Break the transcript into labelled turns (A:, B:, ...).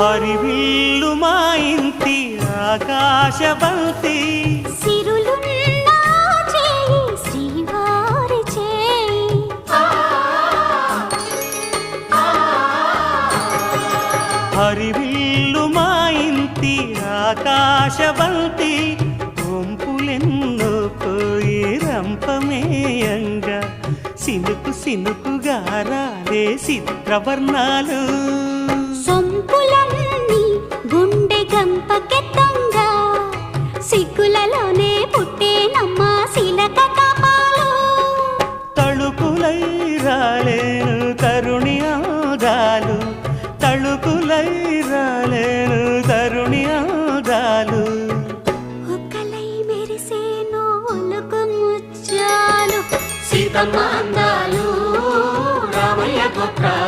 A: హరివిల్లు మా ఇంటి ఆకాశబంతి
B: చేయి
A: హరివిల్లు మా ఇంటి ఆకాశబంతి వంపులెన్నో పోయి రంపమేయంగా. సినుకు సినుకుగా రాలే చిత్రవర్ణాలు
B: సిగ్గులలోనే పుట్టేనమ్మ శిలక కపాలు
A: తళుకులై రాలేను తరుణి ఆగాలు తళుకులై రాలేను తరుణి ఆగాలు
B: ఒక్కలై మెరిసేను ఒలుకు ముచ్చాలు.
C: సీతమ్మ అందాలు రామయ్య గోత్రాలు